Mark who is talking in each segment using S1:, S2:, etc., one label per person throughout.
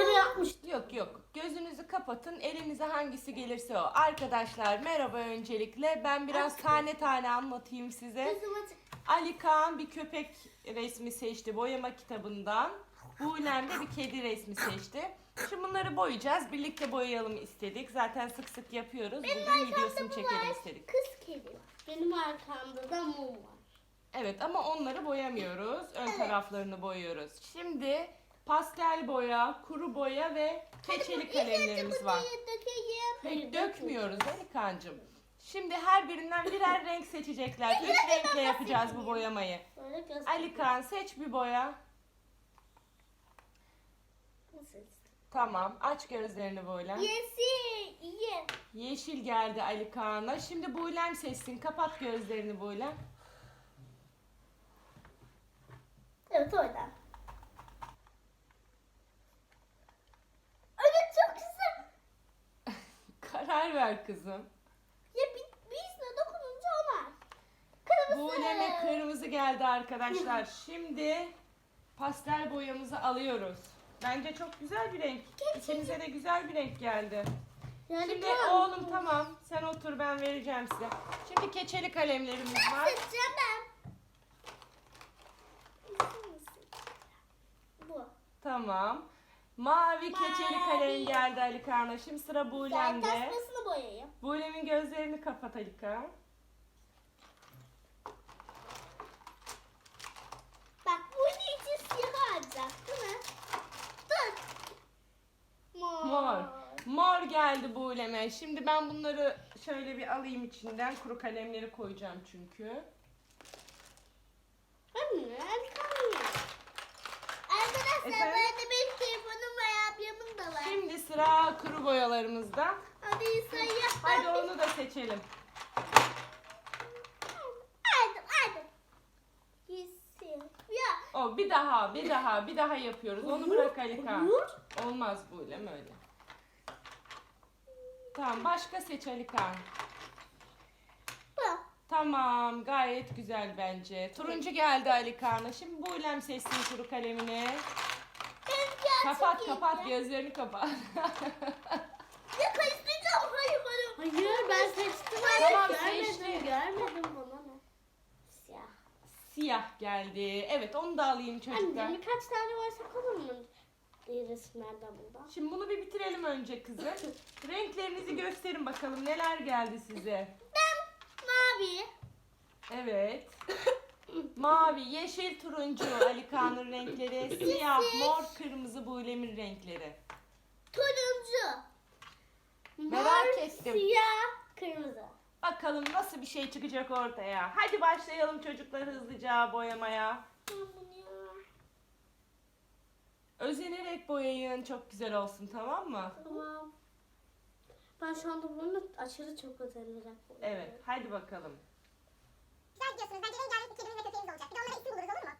S1: kere yapmıştım.
S2: Yok yok. Gözünüzü kapatın. Elinize hangisi gelirse o. Arkadaşlar merhaba öncelikle. Ben biraz tane tane anlatayım size. Ali Kaan bir köpek resmi seçti boyama kitabından. Buğlem de bir kedi resmi seçti. Şimdi bunları boyayacağız. Birlikte boyayalım istedik. Zaten sık sık yapıyoruz. Bugün videosunu
S1: bu
S2: çekelim
S1: var.
S2: istedik.
S1: Kız kedi var. Benim arkamda da mum var.
S2: Evet ama onları boyamıyoruz. Ön taraflarını boyuyoruz. Şimdi pastel boya, kuru boya ve keçeli kalemlerimiz var.
S1: Dökeyim.
S2: Pek dökmüyoruz Elikancığım. Şimdi her birinden birer renk seçecekler. Üç renkle yapacağız bu boyamayı. Alikan seç bir boya. Tamam. Aç gözlerini böyle.
S1: Yeşil. Ye.
S2: Yeşil geldi Ali Kaan'a. Şimdi Buğlem seçsin. Kapat gözlerini Buğlem.
S1: Evet oradan. Evet çok güzel.
S2: Karar ver kızım.
S1: Ya bi- biz de dokununca onlar. Kırmızı.
S2: Buğlem'e kırmızı geldi arkadaşlar. Şimdi pastel boyamızı alıyoruz. Bence çok güzel bir renk. İkinize de güzel bir renk geldi.
S1: Yani
S2: Şimdi
S1: tamam.
S2: oğlum tamam. Sen otur ben vereceğim size. Şimdi keçeli kalemlerimiz var.
S1: Seçeceğim ben. Bu.
S2: Tamam. Mavi keçeli kalem geldi Ali Kaan'a. Şimdi sıra
S1: Ben
S2: Buğlem'de.
S1: tasmasını boyayayım.
S2: Buğlem'in gözlerini kapat Ali Kaan.
S1: Bak bunun için siyah alacak değil mi? Dur. Mor.
S2: Mor. Mor geldi Buğlem'e. Şimdi ben bunları şöyle bir alayım içinden. Kuru kalemleri koyacağım çünkü.
S1: Anne, kalmıyor. Arkadaşlar
S2: Efendim?
S1: böyle benim telefonum var, ablamın da var.
S2: Şimdi sıra kuru boyalarımızda.
S1: Hadi sayı.
S2: Hadi onu da seçelim.
S1: Yeşil. Ya.
S2: O bir daha, bir daha, bir daha yapıyoruz. Onu bırak Ali Kaan.
S1: Olur.
S2: Olmaz Buğlem öyle. Tamam başka seç Ali Kaan.
S1: Bu.
S2: Tamam gayet güzel bence. Turuncu geldi Ali Kaan'a. Şimdi Buğlem seçsin kuru kalemini. Kapat kapat gözlerini kapat.
S1: Ya karıştıracağım. Hayır, hayır. Hayır, ben seçtim.
S2: Tamam,
S1: görmedim,
S2: seçti.
S1: görmedim bana ne. Siyah.
S2: Siyah geldi. Evet onu da alayım çocuklar.
S1: Anne, birkaç tane varsa kalır mı? Resimlerden burada.
S2: Şimdi bunu bir bitirelim önce kızım. Renklerinizi gösterin bakalım neler geldi size.
S1: Ben mavi.
S2: Evet. Mavi, yeşil, turuncu Ali Kaan'ın renkleri. Siyah, mor, kırmızı Buğlem'in renkleri.
S1: Turuncu.
S2: Merak
S1: Mor,
S2: ettim.
S1: Siyah, kırmızı.
S2: Bakalım nasıl bir şey çıkacak ortaya. Hadi başlayalım çocuklar hızlıca boyamaya. Özenerek boyayın çok güzel olsun tamam mı?
S1: Tamam. Ben şu anda bunu aşırı çok özeneceğim.
S2: Evet hadi bakalım.
S3: Güzel diyorsunuz. Bence rengarenk bir kedimiz ve köpeğimiz olacak. Bir de onlara isim buluruz olur mu?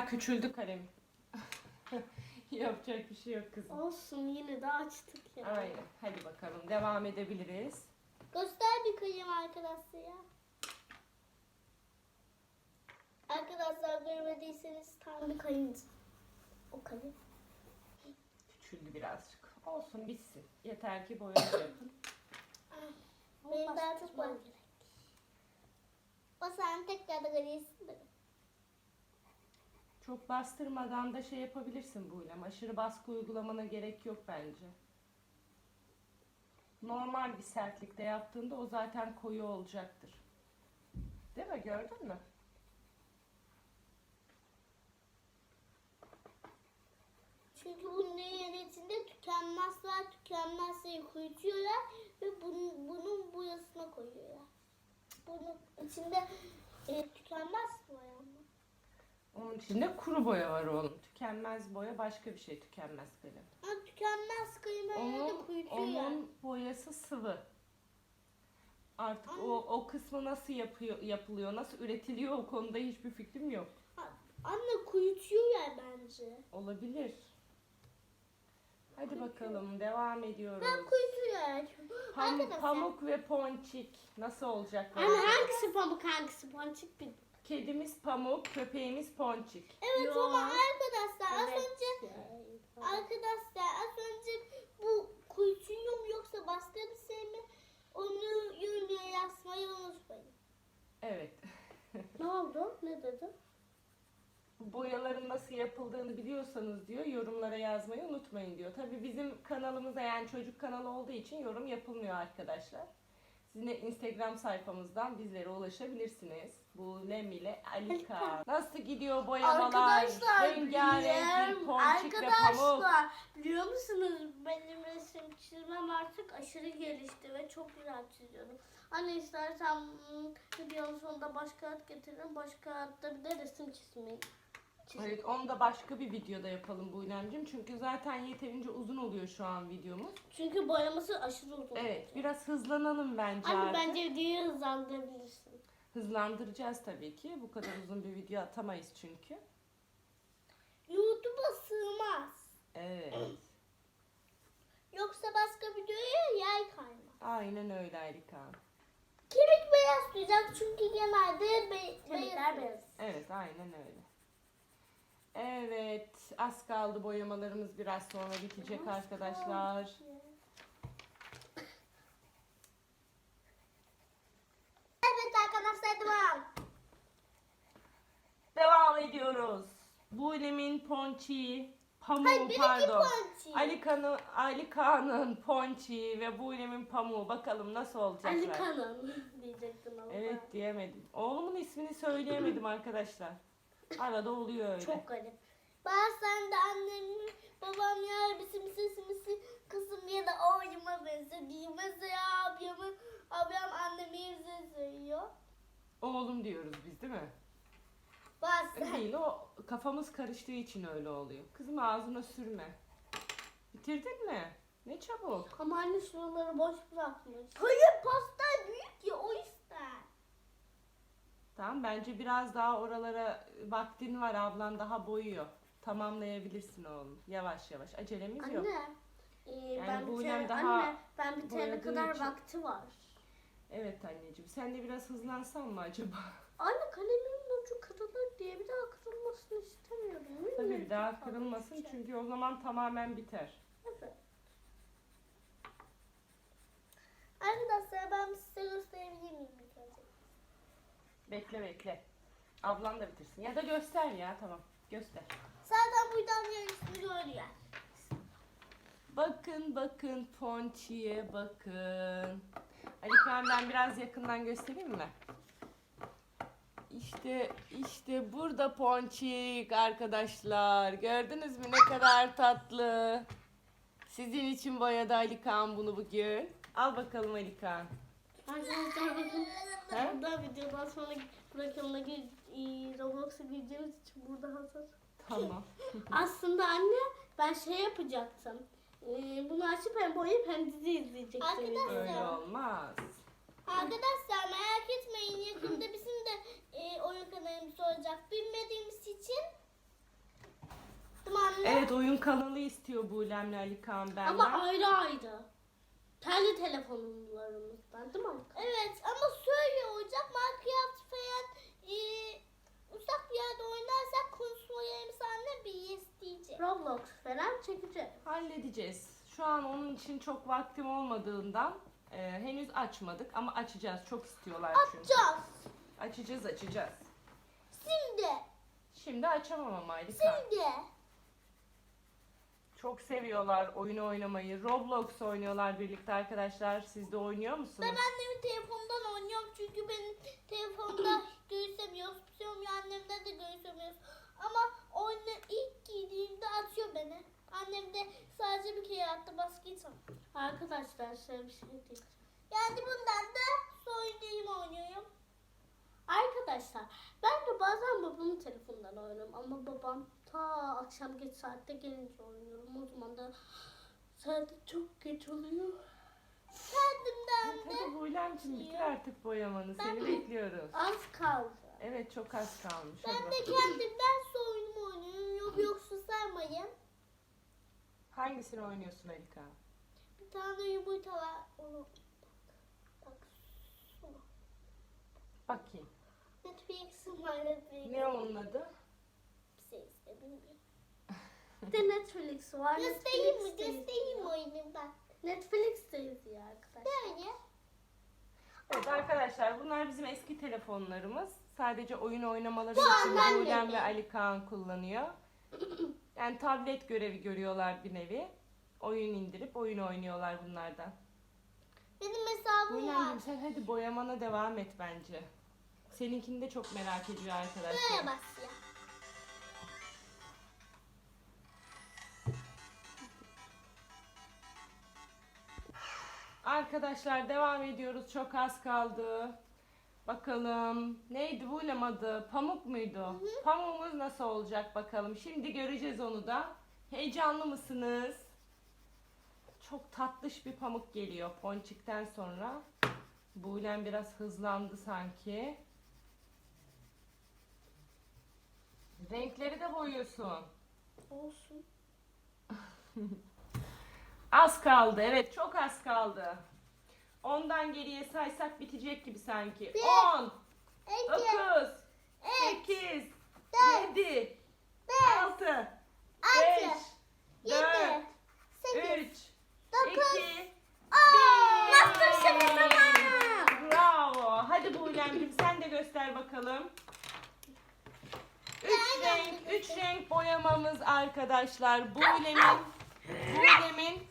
S2: Bayağı küçüldü kalem. Yapacak bir şey yok kızım.
S4: Olsun yine de açtık ya.
S2: Aynen. Hadi bakalım devam edebiliriz.
S1: Göster bir kalem arkadaşlar ya. Arkadaşlar görmediyseniz tam bir kalem. O kalem.
S2: Küçüldü birazcık. Olsun bitsin. Yeter ki boyayı yapın.
S1: Benim daha çok var. O sen tekrar da de.
S2: Çok bastırmadan da şey yapabilirsin bu ile. Aşırı baskı uygulamana gerek yok bence. Normal bir sertlikte yaptığında o zaten koyu olacaktır. Değil mi? Gördün mü?
S1: Çünkü bunun içinde tükenmez var. Tükenmezleri kurutuyorlar ve bunun, bunun boyasına koyuyorlar. Bunun içinde e, tükenmez ama.
S2: Onun içinde kuru boya var oğlum. Tükenmez boya başka bir şey tükenmez kalem.
S1: Ama tükenmez kıymayı da
S2: Onun, onun boyası sıvı. Artık o, o kısmı nasıl yapıyor, yapılıyor, nasıl üretiliyor o konuda hiçbir fikrim yok.
S1: Anne kurutuyorlar bence.
S2: Olabilir. Hadi bakalım devam ediyoruz.
S1: Ben kurutuyorlar.
S2: Pam-
S1: Arkadaşlar.
S2: pamuk ve ponçik nasıl olacak?
S4: Anne hangisi pamuk hangisi ponçik bir
S2: Kedimiz pamuk, köpeğimiz ponçik.
S1: Evet
S4: Yo.
S1: ama arkadaşlar az
S4: Evet.
S1: önce arkadaşlar az önce bu kurutuyor mu yoksa başka bir şey mi? Onu yorumlara yazmayı unutmayın.
S2: Evet.
S4: Ne oldu? Ne dedi?
S2: Boyaların nasıl yapıldığını biliyorsanız diyor yorumlara yazmayı unutmayın diyor. Tabii bizim kanalımıza yani çocuk kanalı olduğu için yorum yapılmıyor arkadaşlar. Siz de Instagram sayfamızdan bizlere ulaşabilirsiniz. Bu Lem ile Alika. Nasıl gidiyor boyamalar? Rengarenk bir ponçik ve pamuk.
S4: arkadaşlar biliyor musunuz benim resim çizmem artık aşırı gelişti ve çok güzel çiziyorum. Anne istersen hmm, videonun sonunda baş kağıt getiririm. Baş kağıtta bir de resim çizmeyi.
S2: Evet onu da başka bir videoda yapalım bu İremciğim. Çünkü zaten yeterince uzun oluyor şu an videomuz.
S4: Çünkü boyaması aşırı uzun.
S2: Evet biraz hızlanalım bence
S4: Anne
S2: artık.
S4: bence videoyu hızlandırabilirsin.
S2: Hızlandıracağız tabii ki. Bu kadar uzun bir video atamayız çünkü.
S1: YouTube'a sığmaz.
S2: Evet.
S1: Yoksa başka videoya yer kaymaz.
S2: Aynen öyle Alika.
S1: Kemik beyaz duyacak çünkü genelde be
S4: Kemikler
S1: beyaz.
S4: beyaz.
S2: Evet aynen öyle. Evet az kaldı boyamalarımız biraz sonra bitecek arkadaşlar.
S1: Evet arkadaşlar devam.
S2: Ediyoruz. Bulem'in ponçiği, pamuğu
S1: Hayır benimki
S2: pardon. Alika'nın Alika'nın ponçiği ve Bulem'in pamuğu bakalım nasıl olacaklar.
S4: Ali Kanan diyecektim ama.
S2: Evet diyemedim. Oğlumun ismini söyleyemedim arkadaşlar. Arada oluyor öyle.
S4: Çok garip.
S1: Bazen de annem, babam ya bizim sesimizi kızım ya da oğluma benziyor. Mesela ablamı, ablam annemi yüzüne söylüyor.
S2: Oğlum diyoruz biz değil mi?
S1: Bazen.
S2: Değil o kafamız karıştığı için öyle oluyor. Kızım ağzına sürme. Bitirdin mi? Ne çabuk.
S4: Ama anne şuraları boş bırakmış.
S1: Hayır pasta büyük ya o yüzden.
S2: Tamam bence biraz daha oralara vaktin var ablan daha boyuyor. Tamamlayabilirsin oğlum. Yavaş yavaş. Acelemiz yok.
S4: Anne. e, ben
S2: bu
S4: bitene,
S2: daha
S4: anne, ben bitene
S2: boyadığı
S4: kadar
S2: için.
S4: vakti var.
S2: Evet anneciğim. Sen de biraz hızlansan mı acaba?
S4: Anne kalemimin ucu kırılır diye bir daha kırılmasını istemiyorum.
S2: Tabii bir daha kırılmasın
S4: işte.
S2: çünkü o zaman tamamen biter.
S4: Evet.
S1: Arkadaşlar ben size gösterebilir miyim?
S2: Bekle bekle. Ablan da bitirsin. Ya da göster ya tamam. Göster.
S1: Zaten buradan yarısını görüyor.
S2: Bakın bakın ponçiye bakın. Ali ben biraz yakından göstereyim mi? İşte işte burada ponçik arkadaşlar. Gördünüz mü ne kadar tatlı. Sizin için boyadı Ali Kaan bunu bugün. Al bakalım Ali Kaan.
S4: Arkadaşlar bakın.
S2: He?
S4: Burada videodan sonra bırakımdaki e, Roblox'a gireceğimiz için burada hazır.
S2: Tamam.
S4: Aslında anne ben şey yapacaktım. E, bunu açıp hem boyayıp hem dizi izleyecektim.
S1: Arkadaşlar-
S2: Öyle olmaz.
S1: Arkadaşlar merak etmeyin yakında bizim de e, oyun kanalımız olacak. Bilmediğimiz için
S2: Evet oyun kanalı istiyor Bulem'le Ali Kaan benden.
S4: Ama ayrı ayrı. Kendi telefonlarımızdan değil mi?
S1: Evet ama şöyle olacak. Minecraft falan e, uzak bir yerde oynarsak konuşmalarımız anne bir isteyecek.
S4: Roblox falan çekeceğiz.
S2: Halledeceğiz. Şu an onun için çok vaktim olmadığından e, henüz açmadık ama açacağız. Çok istiyorlar çünkü.
S1: Açacağız.
S2: Açacağız açacağız.
S1: Şimdi.
S2: Şimdi açamam ama Ali Kaan.
S1: Şimdi.
S2: Çok seviyorlar oyun oynamayı. Roblox oynuyorlar birlikte arkadaşlar. Siz de oynuyor musunuz?
S1: Ben annemin telefonundan oynuyorum çünkü benim telefonda görüşemiyoruz. Xiaomi annemden de görüşemiyoruz. Ama oyunu ilk girdiğimde atıyor beni. Annem de sadece bir kere attı basket.
S4: Arkadaşlar size bir şey diyeceğim.
S1: Yani bundan da soyunayım oynuyorum.
S4: Arkadaşlar ben de bazen babamın telefonundan oynuyorum ama babam ta akşam geç saatte gelince oynuyorum. O zaman da saat çok geç oluyor.
S1: Kendimden de
S2: Tabii Bulem'cim bitir artık boyamanı. Seni
S1: Ben-
S2: bekliyoruz.
S4: Az kaldı.
S2: Evet çok az kalmış. Hadi
S1: ben de
S2: bakalım.
S1: kendimden soyunumu oynuyorum. Yok yoksa saymayın.
S2: Hangisini oynuyorsun Ali Kaan?
S1: Bir tane yumurta var. Onu bak. Bak.
S2: Bakayım.
S1: Netflix'im var Netflix.
S2: Ne onun adı?
S1: Bir şey işte bilmiyorum.
S4: Bir de Netflix var.
S1: Göstereyim mi? Göstereyim oyunu bak.
S4: Netflix'teyiz ya arkadaşlar.
S1: Böyle.
S2: Evet arkadaşlar bunlar bizim eski telefonlarımız. Sadece oyun oynamaları
S1: Bu
S2: için
S1: anneannemin.
S2: Bulem ve Ali Kaan kullanıyor. Yani tablet görevi görüyorlar bir nevi. Oyun indirip oyun oynuyorlar bunlardan.
S1: Benim hesabım var.
S2: Bulem'cim sen hadi boyamana devam et bence. Seninkini de çok merak ediyor
S1: Böyle
S2: arkadaşlar.
S1: bas ya.
S2: Arkadaşlar devam ediyoruz. Çok az kaldı. Bakalım. Neydi Bulem adı? Pamuk muydu? Pamuğumuz nasıl olacak bakalım. Şimdi göreceğiz onu da. Heyecanlı mısınız? Çok tatlış bir pamuk geliyor ponçikten sonra. Bulem biraz hızlandı sanki. Renkleri de boyuyorsun.
S4: Olsun.
S2: Az kaldı. Evet çok az kaldı. Ondan geriye saysak bitecek gibi sanki.
S1: Bir,
S2: 10,
S1: İki,
S2: 9,
S1: üç,
S2: 8,
S1: dört,
S2: 7,
S1: beş,
S2: 6, 5,
S1: altı,
S2: 4,
S1: yedi, sekiz,
S2: 3,
S1: dokuz,
S2: 2,
S1: on.
S2: 1.
S1: Masterchef zamanı.
S2: Bravo. Hadi Buğlem'cim sen de göster bakalım. Renk, üç renk boyamamız arkadaşlar. Buğlem'in, Buğlem'in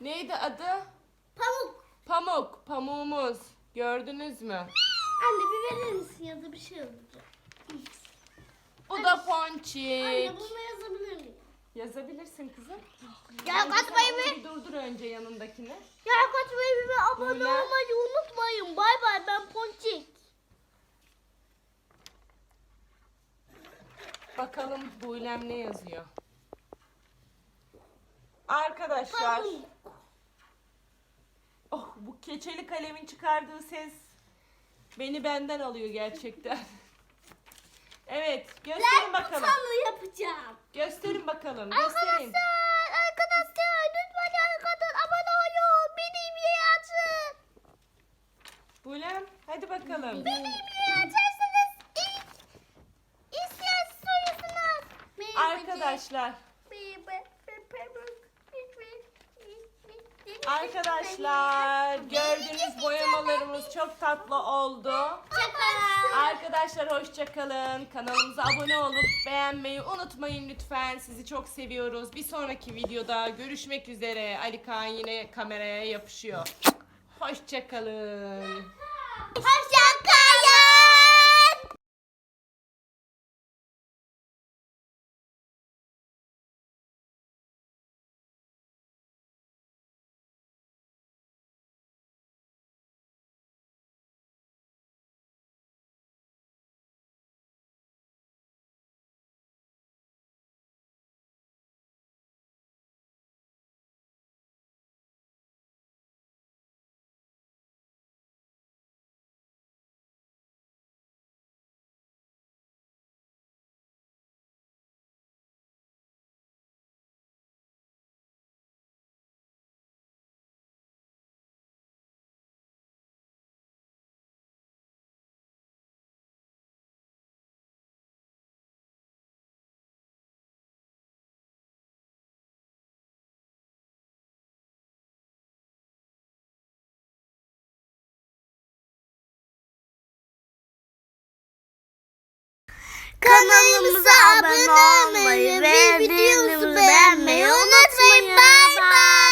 S2: neydi adı?
S1: Pamuk.
S2: Pamuk, pamuğumuz. Gördünüz mü?
S4: Anne bir verir misin ya da bir şey olacak.
S2: Bu da ponçik.
S4: Anne bunu yazabilir miyim?
S2: Yazabilirsin kızım.
S1: Ya katmayı
S2: bir durdur önce yanındakini.
S1: ya katmayı ve abone
S2: Böyle.
S1: olmayı unutmayın. Bay bay ben Ponçik.
S2: Bakalım Buğlem ne yazıyor. Arkadaşlar. Oh bu keçeli kalemin çıkardığı ses beni benden alıyor gerçekten. Evet gösterin bakalım.
S4: Tanrı yapacağım.
S2: Gösterin bakalım. Göstereyim.
S1: arkadaşlar lütfen arkadaşlar abone olun. Benim açın.
S2: Buğlem hadi bakalım.
S1: Benim
S2: Arkadaşlar. Arkadaşlar gördüğünüz boyamalarımız çok tatlı oldu. Arkadaşlar hoşça kalın. Kanalımıza abone olup beğenmeyi unutmayın lütfen. Sizi çok seviyoruz. Bir sonraki videoda görüşmek üzere. Ali Kaan yine kameraya yapışıyor. Hoşça kalın.
S4: Kanalımıza abone olmayı ve videomuzu beğenmeyi unutmayın. Bye bye.